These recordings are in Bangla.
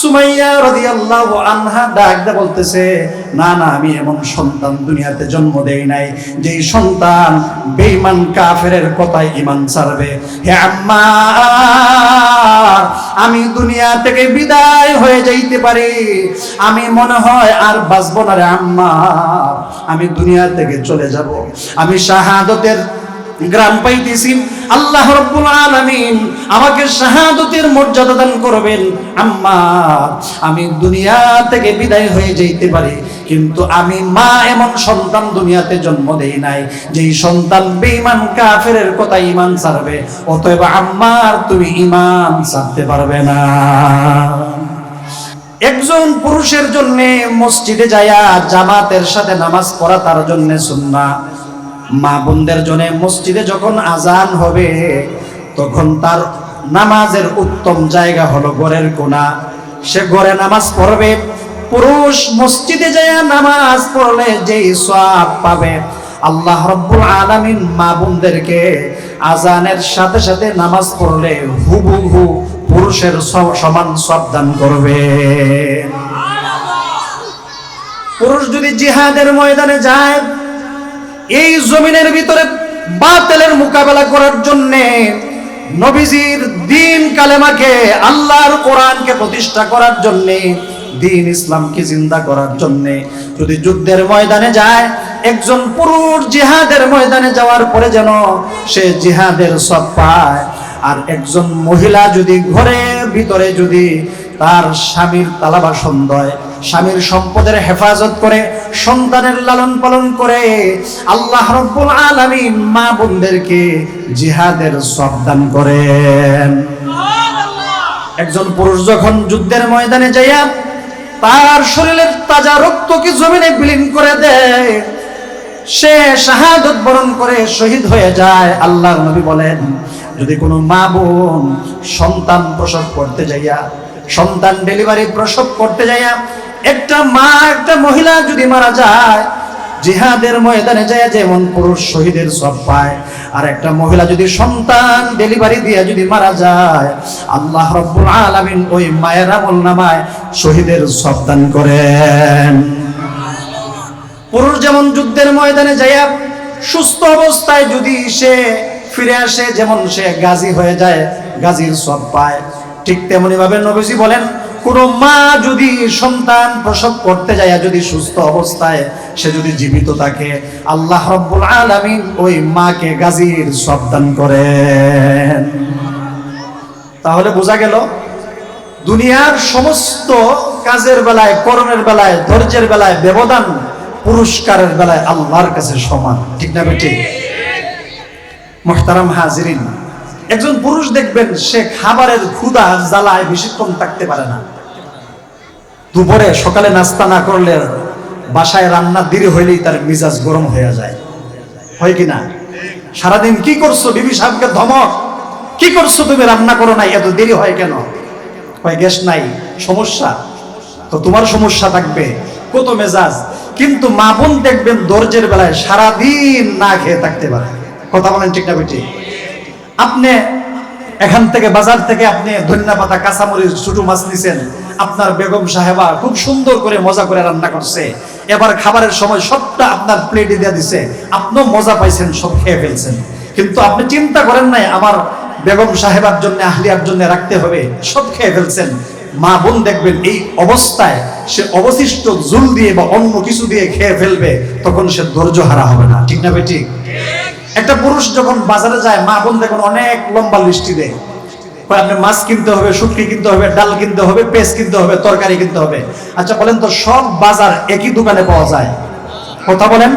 সুমাইয়া রাদিয়াল্লাহু আনহা ডাক দিয়ে বলতেছে, না না, আমি এমন সন্তান দুনিয়াতে জন্ম দেই নাই। যেই সন্তান বেঈমান কাফেরের কথায় ঈমান ছাড়বে। হে আম্মা, আমি দুনিয়া থেকে বিদায় হয়ে যাইতে পারি। আমি মনে হয় আর বাঁচবো না রে আম্মা। আমি দুনিয়া থেকে চলে যাব। আমি শাহাদতের গ্রাম পাইতেছি। আল্লাহ রব্বুল আলামিন আমাকে শাহাদতের মর্যাদা দান করবেন। আম্মা, আমি দুনিয়া থেকে বিদায় হয়ে যেতে পারি, কিন্তু আমি মা এমন সন্তান দুনিয়াতে জন্ম দেই নাই। যেই সন্তান বেঈমান, কাফেরের কথা ঈমান ছাড়বে, অতএব আম্মার তুমি ঈমান ছাড়তে পারবে না। একজন পুরুষের জন্য মসজিদে যায়া জামাতের সাথে নামাজ পড়া তার জন্য সুন্নাহ। মা বোনদের জন্য মসজিদে যখন আজান হবে তখন তার নামাজের উত্তম জায়গা হলো ঘরের কোনা সে ঘরে নামাজ পড়বে পুরুষ মসজিদে যায় নামাজ পড়লে যেই সওয়াব পাবে আল্লাহ রব্বুল আলামিন মা বোনদেরকে আজানের সাথে সাথে নামাজ পড়লে হুবহু পুরুষের সমান সব দান করবে। পুরুষ যদি জিহাদের ময়দানে যায় এই জমিনের ভিতরে বাতিলের মোকাবেলা করার জন্য নবীজির দিন কালেমাকে, আল্লাহর কোরআনকে প্রতিষ্ঠা করার জন্য, দিন ইসলামকে জিন্দা করার জন্য। যদি যুদ্ধের ময়দানে যায়, একজন পুরুষ জিহাদের ময়দানে যাওয়ার পরে যেন সে জিহাদের সব পায়। আর একজন মহিলা যদি ঘরের ভিতরে যদি তার স্বামীর তালাবাসন দেয় স্বামীর সম্পদের হেফাজত করে, সন্তানের লালন পালন করে, আল্লাহ রব্বুল আলামিন মা বোনদেরকে জিহাদের সব দান করেন। একজন পুরুষ যখন যুদ্ধের ময়দানে যাইয়া তার শরীরের তাজা রক্তকে জমিনে বিলীন করে দেয়, সে শাহাদত বরণ করে শহীদ হয়ে যায়। আল্লাহর নবী বলেন, যদি কোনো মা বোন সন্তান প্রসব করতে যাইয়া, সন্তান ডেলিভারি প্রসব করতে যাইয়া একটা মা, একটা মহিলা যদি মারা যায়, জিহাদের ময়দানে যায়, যেমন পুরুষ শহীদের সব পায়। আর একটা মহিলা যদি সন্তান ডেলিভারি দিয়ে যদি মারা যায়, আল্লাহ রব্বুল আলামিন ওই মায়ের আমল নামায় শহীদের সব দান করেন। পুরুষ যেমন যুদ্ধের ময়দানে যাইয়া সুস্থ অবস্থায় যদি সে ফিরে আসে, যেমন সে গাজী হয়ে যায়, গাজীর সব পায়। ঠিক তেমনি ভাবে নবীজি বলেন কোন মা যদি সন্তান প্রসব করতে যায় যদি সুস্থ অবস্থায় সে যদি জীবিত থাকে, আল্লাহ রব্বুল আলামিন ওই মাকে গাজীর সব দান করেন। তাহলে বোঝা গেল, দুনিয়ার সমস্ত কাজের বেলায় করণের বেলায়, ধৈর্যের বেলায়, ব্যবধান পুরস্কারের বেলায় আল্লাহর কাছে সমান। ঠিক না বেটি মোহতারাম হাজিরিন একজন পুরুষ দেখবেন, সে খাবারের ক্ষুধা জ্বালায় বেশিক্ষণ থাকতে পারে না। দুপুরে সকালে নাস্তা না করলে বাসায় রান্না দেরি হইলেই তার মিজাজ গরম হয়ে যায়। হয় কি না? সারাদিন কি করছ বিবি সাহেবকে ধমক? কি করছ তুমি? রান্না করো নাই, এত দেরি হয় কেন? হয় গ্যাস নাই, সমস্যা? তো তোমার সমস্যা থাকবে, কত মেজাজ? কিন্তু মা বোন দেখবেন দর্জের বেলায় সারাদিন না খেয়ে থাকতে পারে। কথা বলেন ঠিক না বেটি আপনি এখান থেকে বাজার থেকে আপনি ধনিয়া পাতা, কাঁচামরিচ, ছোট মাছ নিছেন, আপনার বেগম সাহেবা খুব সুন্দর করে মজা করে রান্না করছে। এবার খাবারের সময় সবটা আপনার প্লেটে দিয়ে দিছে। আপনিও মজা পাইছেন, সব খেয়ে ফেলছেন। কিন্তু আপনি চিন্তা করেন নাই, আমার বেগম সাহেবার জন্য, আহলিয়ার জন্য রাখতে হবে। সব খেয়ে ফেলছেন। মা বোন দেখবেন এই অবস্থায় সে অবশিষ্ট জুল দিয়ে বা অন্য কিছু দিয়ে খেয়ে ফেলবে, তখন সে ধৈর্য হারা হবে না। ঠিক না বেটি একটা পুরুষ যখন বাজারে যায়, মা বোন দেখুন অনেক লম্বা লিস্টি দেয়। আপনি মাছ কিনতে হবে, শুটকি কিনতে হবে, ডাল কিনতে হবে কিনতে হবে, তরকারি কিনতে হবে। আচ্ছা বলেন তো, সব বাজার একই দোকানে পাওয়া যায়। কথা বলেন।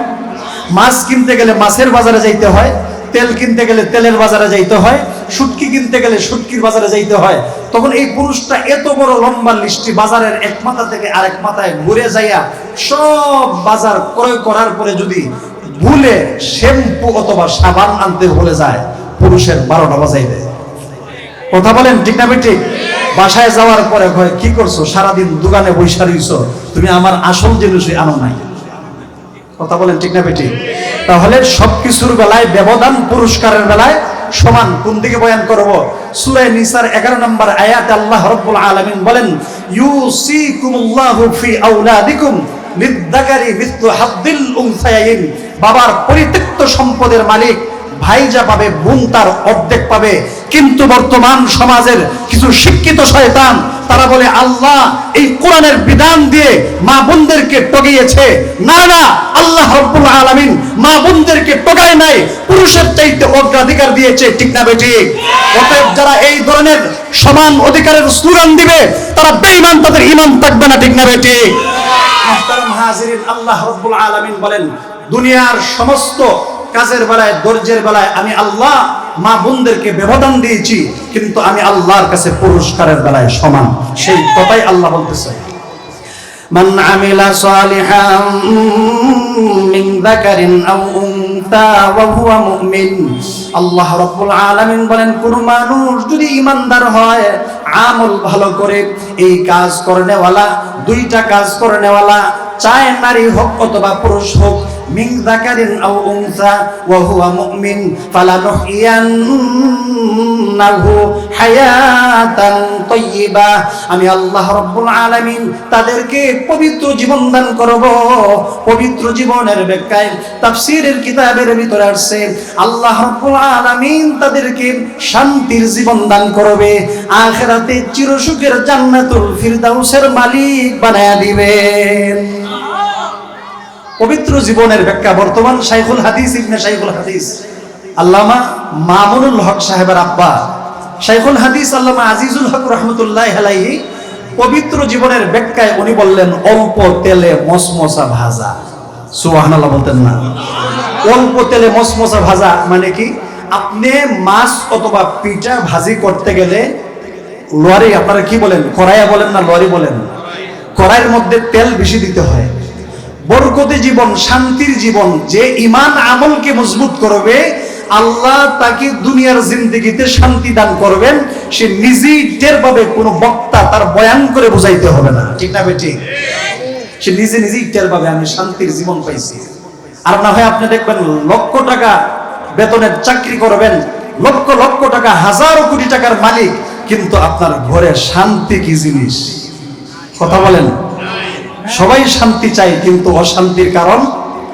মাছ কিনতে গেলে মাছের বাজারে যাইতে হয়, তেল কিনতে গেলে তেলের বাজারে যাইতে হয়, শুটকি কিনতে গেলে শুটকির বাজারে যাইতে হয়। তখন এই পুরুষটা এত বড় লম্বা লিস্টি বাজারের এক মাথা থেকে আরেক মাথায় ঘুরে যাইয়া সব বাজার ক্রয় করার পরে যদি ভুলে শ্যাম্পু অথবা সাবান আনতে ভুলে যায়, পুরুষের বারোটা বাজাই দেয় কথা বলেন ঠিক না ঠিক বাসায় যাওয়ার পরে কি করছ? সারাদিন দোকানে বৈশা রইছো। তুমি আমার আসল জিনিসই আনো নাই। কথা বলেন ঠিক না বেটি তাহলে সবকিছুর বেলায়, ব্যবধান পুরস্কারের বেলায় সমান কোন দিকে বয়ান করব? সূরা নিসার 11 নম্বর আয়াতে আল্লাহ রাব্বুল আলামিন বলেন, ইউসিকুমুল্লাহু ফি আওলাদিকুম লিদ্দাকারি মিথলু হাদ্দিল উনসায়াইন। বাবার পরিত্যক্ত সম্পদের মালিক ভাইজা পাবে, বোন তার অর্ধেক পাবে। কিন্তু বর্তমান সমাজের কিছু শিক্ষিত শয়তান, তারা বলে, আল্লাহ এই কোরআনের বিধান দিয়ে মা বোনদেরকে টগিয়েছে না না, আল্লাহ রব্বুল আলামিন মা বোনদেরকে টগায় নাই, পুরুষের চাইতে অগ্রাধিকার দিয়েছে, ঠিক না বেটি অতএব যারা এই ধরনের সমান অধিকারের স্লোগান দিবে, তারা বেঈমান, তাদের ঈমান থাকবে না, ঠিক না বেটি আল্লাহ রব্বুল আলামিন বলেন দুনিয়ার সমস্ত কাজের বেলায় দর্জের বেলায় আমি আল্লাহ মা বোনদেরকে ব্যবধান দিয়েছি কিন্তু আমি আল্লাহর কাছে পুরস্কারের বেলায় সমান সেই কথাই আল্লাহ বলতেছে من عمل صالحا من ذكر أو أنثى وهو مؤمن আল্লাহ রব্বুল আলামিন বলেন কোন মানুষ যদি ইমানদার হয় আমল ভালো করে এই কাজ করনেওয়ালা দুইটা কাজ করনেওয়ালা চায় নারী হোক অথবা পুরুষ হোক যাকারিন আও উনসা ওয়া হুয়া মুমিন ফালানুহইয়ান্নাহু হায়াতান তাইয়্যিবা আমি আল্লাহ রাব্বুল আলামিন তাদেরকে পবিত্র জীবন দান করব। পবিত্র জীবনের ব্যাখ্যায় তাফসীরের কিতাবের ভিতরে আসছে, আল্লাহ রাব্বুল আলামিন তাদেরকে শান্তির জীবন দান করবে, আখিরাতে চিরসুখের জান্নাতুল ফিরদাউসের মালিক বানায়া দিবেন। পবিত্র জীবনের ব্যাখ্যা, বর্তমান শাইখুল হাদিস, ইবনে শাইখুল হাদিস। আল্লামা মামুনুল হক সাহেবের আব্বা। শাইখুল হাদিস আল্লামা আজিজুল হক রহমতুল্লাহ আলাইহি পবিত্র জীবনের ব্যাখ্যায় উনি বললেন, অল্প তেলে মসমসা ভাজা। সুবহানাল্লাহ বলতেন না। অল্প তেলে মসমসা ভাজা মানে কি? আপনি মাছ অথবা পিঠা ভাজি করতে গেলে লরি, আপনারা কি বলেন? কড়াইয়া বলেন না লরি বলেন? কড়াইয়ের মধ্যে তেল বেশি দিতে হয়। বরকতে জীবন, শান্তির জীবন, যে ইমান আমলকে মজবুত করবে, আল্লাহ তাকে দুনিয়ার জিন্দগিতে শান্তি দান করবেন, সে নিজেই টের পাবে, কোনো বক্তা তার বয়ান করে বুঝাইতে হবে না। ঠিক না বেটি? সে নিজে নিজেই টের পাবে, আমি শান্তির জীবন পাইছি। আর না হয় আপনি দেখবেন, লক্ষ টাকা বেতনের চাকরি করবেন, লক্ষ লক্ষ টাকা, হাজারো কোটি টাকার মালিক, কিন্তু আপনার ঘরে শান্তি কি জিনিস? কথা বলেন। সবাই শান্তি চাই, কিন্তু অশান্তির কারণ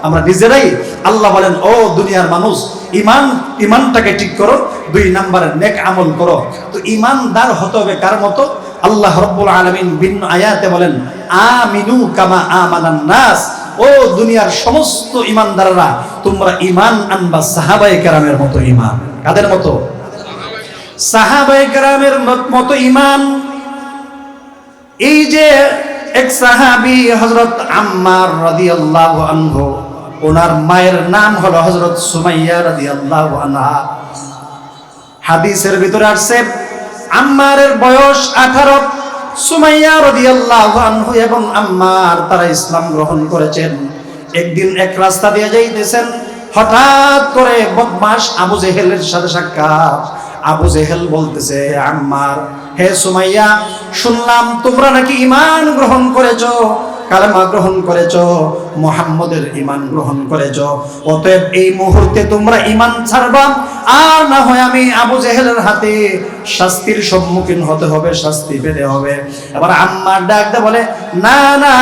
আমরা নিজেরাই আল্লাহ বলেন, ও দুনিয়ার মানুষ ইমান ইমানটাকে ঠিক করো, দুই নাম্বার নেক আমল করো। তো ইমানদার হতে হবে কার মতো? আল্লাহ রব্বুল আলামিন ভিন্ন আয়াতে বলেন, আমিনু কামা আমানান নাস। ও দুনিয়ার সমস্ত ইমানদাররা তোমরা ইমান আনবা সাহাবাই কেরামের মতো ইমান কাদের মতো? সাহাবায়ে কেরামের মতো ইমান এই যে এক সাহাবি হজরত আম্মার রাদিয়াল্লাহু আনহু, ওনার মায়ের নাম হলো হজরত সুমাইয়া রাদিয়াল্লাহু আনহা। হাদিসের ভিতরে আসছে, আম্মারের বয়স আঠারো, সুমাইয়া রাদিয়াল্লাহু আনহু এবং আম্মার তারা ইসলাম গ্রহণ করেছেন। একদিন এক রাস্তা দিয়ে যাইতেছেন, হঠাৎ করে বদমাস আবু জেহেলের সাথে সাক্ষাৎ। আবু জেহেল বলতেছে, আম্মার হে সুমাইয়া, শুনলাম তোমরা নাকি ইমান গ্রহণ করেছ, কালেমা গ্রহণ করেছ, মোহাম্মদের ইমান গ্রহণ করেছ। অতএব এই মুহূর্তে তোমরা ইমান ছাড়বা, আর না হয় আমি আবু জেহেলের হাতে শাস্তির সম্মুখীন হতে হবে, শাস্তি পেতে হবে। এবার আম্মার ডাক দে বলে, না না,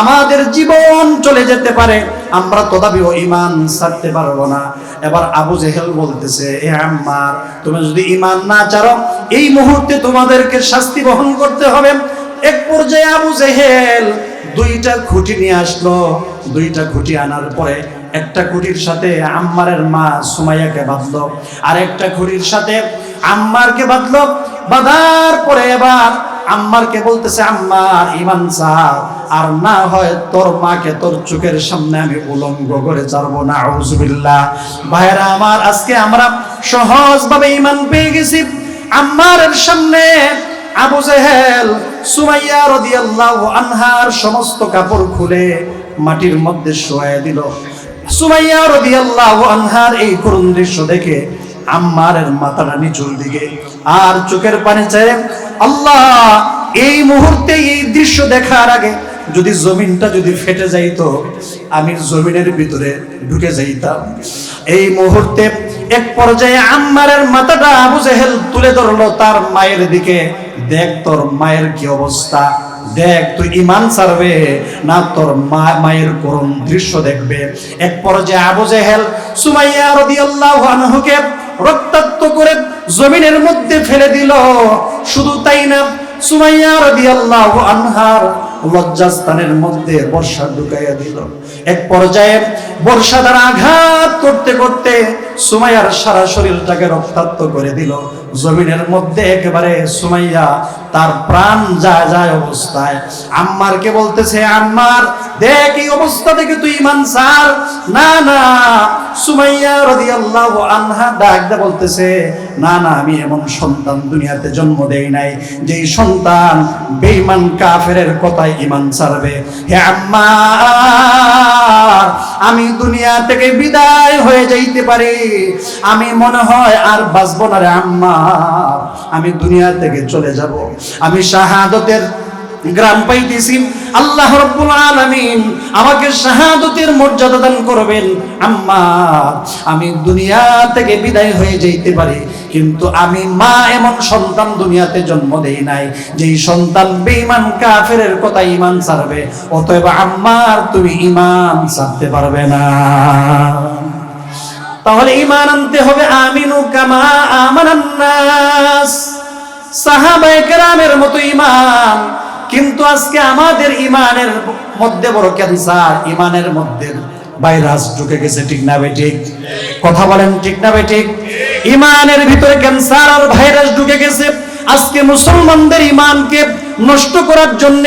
আমাদের জীবন চলে যেতে পারে, আমরা তদাবিও ইমান ছাড়তে পারব না। এবার আবু জেহেল বলতেছে, এ আম্মার তুমি যদি ইমান না চারো এই মুহূর্তে তোমাদেরকে শাস্তি বহন করতে হবে। এক পর্যায়ে আবু জেহেল দুইটা খুঁটি নিয়ে আসলো। দুইটা খুঁটি আনার পরে একটা খুঁটির সাথে আম্মারের মা সুমাইয়াকে বাঁধলো। আর একটা খুঁটির সাথে আম্মারকে বাঁধলো। বাঁধার পরে এবার আম্মারকে বলতেছে, আম্মার, ইমান সাহ আর না হয় তোর মাকে তোর চোখের সামনে আমি উলঙ্গ করে ছাড়বো। না আউজুবিল্লাহ ভাইরা আমার, আজকে আমরা সহজভাবে ইমান পেয়ে গেছি। আম্মারের সামনে আবু জেহেল, সুমাইয়া রাদিয়াল্লাহু আনহার সমস্ত কাপড় খুলে মাটির মধ্যে শোয়ায় দিল। সুমাইয়া রাদিয়াল্লাহু আনহার এই করুণ দৃশ্য দেখে আম্মারের মাথাটা নিচুর দিকে। আর চোখের পানি চায়, আল্লাহ, এই মুহূর্তে এই দৃশ্য দেখার আগে যদি জমিনটা যদি ফেটে যাইতো, আমি জমিনের ভিতরে ঢুকে যাইতাম। এই মুহূর্তে এক পর্যায়ে আম্মারের মাথাটা আবু জেহেল তুলে ধরলো, তার মায়ের দিকে। দেখ তোর মায়ের কি অবস্থা, দেখ তুই ইমান ছাড়বে না তোর মায়ের করুণ দৃশ্য দেখবে। এক পর্যায়ে আবু জেহেল সুমাইয়া রাদিয়াল্লাহু আনহুকে রক্তাক্ত করে জমিনের মধ্যে ফেলে দিল। শুধু তাই না, সুমাইয়া রাদিয়াল্লাহু আনহার লজ্জাস্থানের মধ্যে বর্ষা ঢুকাইয়া দিল। এক পর্যায়ে বর্ষা দ্বারা আঘাত করতে করতে সুমাইয়ার সারা শরীরটাকে রক্তাক্ত করে দিল। জমিনের মধ্যে একেবারে সুমাইয়া তার প্রাণ যায় যায় অবস্থায়। আম্মারকে বলতেছে, আম্মার, দেখ এই অবস্থা থেকে তুই ইমান সার না না। সুমাইয়া রাদিয়াল্লাহু আনহা ডাক দে বলতেছে, না না, আমি এমন সন্তান দুনিয়াতে জন্ম দেই নাই, যেই সন্তান বেঈমান কাফেরের কথায় ইমান ছাড়বে। হে আম্মা আমি দুনিয়া থেকে বিদায় হয়ে যাইতে পারি। আমি মনে হয় আর বাঁচব না রে আম্মা। আমি দুনিয়া থেকে চলে যাব। আমি শাহাদতের গ্রাম পাইতেছি। আল্লাহ রব্বুল আলামিন আমাকে শাহাদতের মর্যাদা দান করবেন। আম্মা, আমি দুনিয়া থেকে বিদায় হয়ে যাইতে পারি, কিন্তু আমি মা এমন সন্তান দুনিয়াতে জন্ম দেই নাই। যেই সন্তান বেঈমান কাফেরের কথা ইমান ছাড়বে, অতএব আম্মার তুমি ইমান ছাড়তে পারবে না। তাহলে ইমান আনতে হবে আমিনু কামা আমানান নাস। সাহাবায়ে কেরামের মতো ইমান কিন্তু আজকে আমাদের ইমানের মধ্যে বড় ক্যান্সার, ইমানের মধ্যে ভাইরাস ঢুকে গেছে, ঠিক না বেঠিক কথা বলেন ঠিক না বেঠিক ইমানের ভিতরে ক্যান্সার আর ভাইরাস ঢুকে গেছে। আজকে মুসলমানদের ইমানকে নষ্ট করার জন্য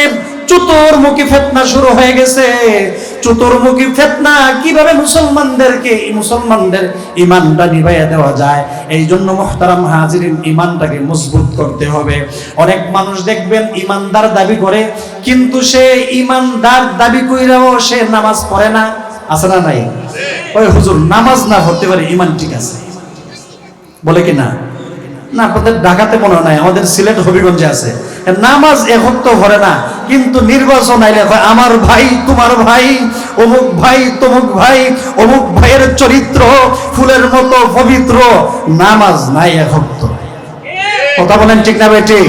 চতুর্মুখী ফেতনা শুরু হয়ে গেছে। চতুর্মুখী ফেতনা কীভাবে মুসলমানদেরকে মুসলমানদের ইমানটা নিভাইয়া দেওয়া যায় এই জন্য মোহতারাম হাজিরিন ইমানটাকে মজবুত করতে হবে। অনেক মানুষ দেখবেন ইমানদার দাবি করে কিন্তু সে ইমানদার দাবি কইরাও সে নামাজ পড়ে না। আছে না নাই? ওই হুজুর নামাজ না পড়তে পারে ইমান ঠিক আছে। বলে কি না? না আপনাদের ঢাকাতে মনে হয় আমাদের সিলেট হবিগঞ্জে আছে। নামাজ এখন তো ভরে না কিন্তু নির্বাচন আইলে কয়, আমার ভাই তোমার ভাই অমুক ভাই তমুক ভাই অমুক ভাইয়ের চরিত্র ফুলের মতো পবিত্র। নামাজ নাই এখন তো। কথা বলেন ঠিক না বেটি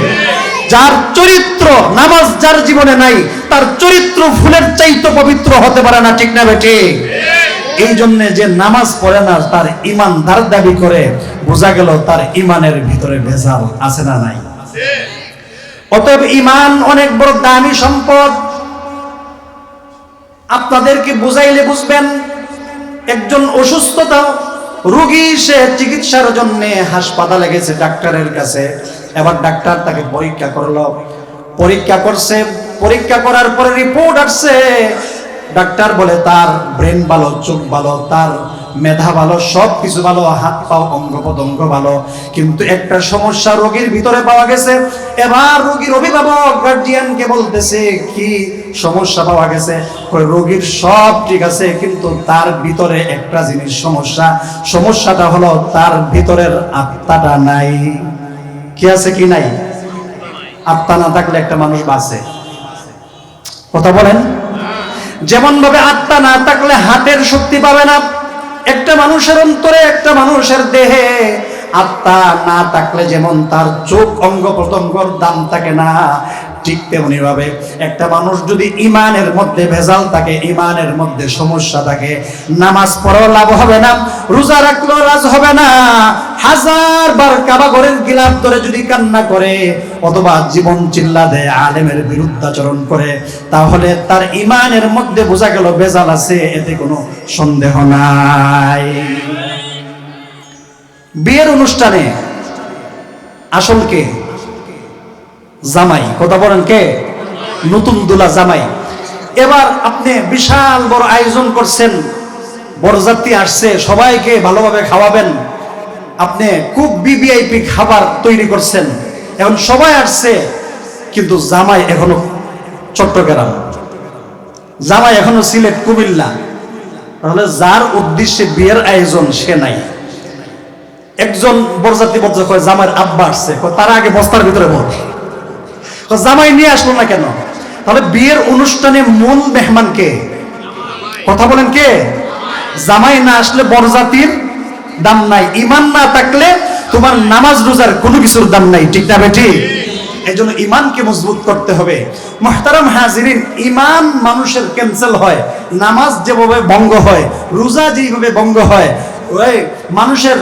যার চরিত্র নামাজ যার জীবনে নাই তার চরিত্র ফুলের চাইতে পবিত্র হতে পারে না ঠিক না বেটি এই জন্য যে নামাজ পড়ে না, তার ইমানদার দাবি করে, বোঝা গেল তার ইমানের ভিতরে ভেজাল আছে না নাই। অতএব ইমান অনেক বড় দামি সম্পদ। আপনাদেরকে বুঝাইলে বুঝবেন, একজন অসুস্থতা রোগী, সে চিকিৎসার জন্য হাসপাতালে গেছে ডাক্তারের কাছে। এবার ডাক্তার তাকে পরীক্ষা করল। পরীক্ষা করছে, পরীক্ষা করার পরে রিপোর্ট আসছে ডাক্তার বলে, তার ব্রেন ভালো, চোখ ভালো, তার মেধা ভালো সব কিছু ভালো, হাত পাও অঙ্গ প্রত্যঙ্গ ভালো। কিন্তু একটা সমস্যা রোগীর ভিতরে পাওয়া গেছে। এবার রোগীর অভিভাবক গার্জিয়ানকে বলতেছে, কি সমস্যা পাওয়া গেছে? রোগীর সব ঠিক আছে, কিন্তু তার ভিতরে একটা জিনিস সমস্যা। সমস্যাটা হলো তার ভিতরের আত্মাটা নাই। কি আছে, কি নাই? আত্মা না থাকলে একটা মানুষ বাঁচে। কথা বলেন। যেমন ভাবে আত্মা না থাকলে হাতের শক্তি পাবে না। একটা মানুষের অন্তরে, একটা মানুষের দেহে আত্মা না থাকলে যেমন তার চোখ অঙ্গ প্রত্যঙ্গর দাম থাকে না ঠিক তেমনি ভাবে একটা মানুষ যদি ইমানের মধ্যে ভেজাল থাকে, ইমানের মধ্যে সমস্যা থাকে, নামাজ পড়াও লাভ হবে না, রোজা রাখলেও রাজ হবে না, হাজার বার কাবা ঘরের গিলাপ ধরে যদি কান্না করে, অথবা জীবন চিল্লা দেয়, আলেমের বিরুদ্ধাচরণ করে, তাহলে তার ইমানের মধ্যে বোঝা গেল বেজাল আছে, এতে কোনো সন্দেহ নাই। বিয়ের অনুষ্ঠানে আসল কে? জামাই। কথা বলেন কে? নতুন দুলা জামাই। এবার আপনি বিশাল বড় আয়োজন করছেন। বড়যাত্রী আসছে, সবাইকে ভালোভাবে খাওয়াবেন। আপনি খুব বিবিআইপি খাবার তৈরি করছেন। এখন সবাই আসছে, কিন্তু জামাই এখনও চট্টগ্রাম। জামাই এখনও সিলেট, কুমিল্লা। তাহলে যার উদ্দেশ্যে বিয়ের আয়োজন, সে নাই। একজন বরযাত্রী বলছে জামাইয়ের আব্বা আসছে। তার আগে বস্তার ভিতরে কয় জামাই নিয়ে আসলো না কেন? তাহলে বিয়ের অনুষ্ঠানে মূল মেহমান কে? কথা বলেন কে? জামাই না আসলে বরজাতির দাম নাই। ইমান না থাকলে তোমার নামাজ রোজার কোনো কিছুর দাম নাই। ঠিক না বেটি এই জন্য ইমানকে মজবুত করতে হবে। মোহতারাম হাজিরিন ইমান মানুষের ক্যান্সেল হয়। নামাজ যেভাবে ভঙ্গ হয়, রোজা যেভাবে ভঙ্গ হয় মানুষের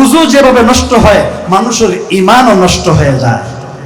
উজু যেভাবে নষ্ট হয়, মানুষের ইমানও নষ্ট হয়ে যায়।